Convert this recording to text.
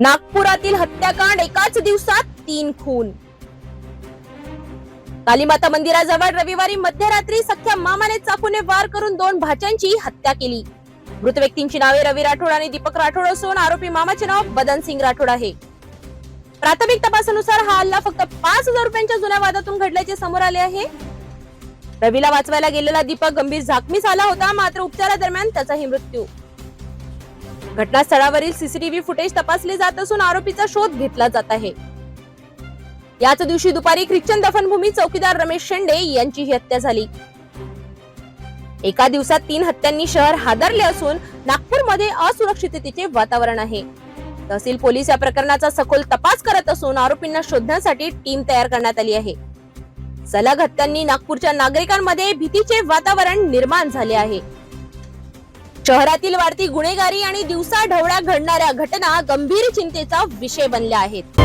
नागपुरातील हत्याकांड एकाच दिवसात तीन खून. कालीमाता मंदिराजवळ रविवारी मध्यरात्री सख्या मामाने चाकूने वार करून दोन भाच्यांची हत्या केली. मृत व्यक्तींची नावे रवी राठोड आणि दीपक राठोड असून आरोपी मामाचे नाव बदन सिंग राठोड आहे. प्राथमिक तपासानुसार हा हल्ला फक्त पाच हजार रुपयांच्या जुन्या वादातून घडल्याचे समोर आले आहे. रवीला वाचवायला गेलेला दीपक गंभीर जखमी झाला होता मात्र उपचारादरम्यान त्याचाही मृत्यू. घटनास्थळावरील सीसीटीव्ही फुटेज तपासले जात असून आरोपीचा शोध घेतला जात आहे. याच दिवशी दुपारी ख्रिश्चन दफनभूमी चौकीदार रमेश शेंडे यांची ही हत्या झाली. एका दिवसात तीन हत्यांनी शहर हादरले असून नागपूरमध्ये असुरक्षिततेचे वातावरण आहे. तहसील पोलीस या प्रकरणाचा सखोल तपास करत असून आरोपींना शोधण्यासाठी टीम तयार करण्यात आली आहे. सलग हत्यांनी नागपूरच्या नागरिकांमध्ये भीतीचे वातावरण निर्माण झाले आहे. शहरातील वाढती गुन्हेगारी आणि दिवसा ढवळ्या घडणाऱ्या घटना गंभीर चिंतेचा विषय बनल्या आहेत.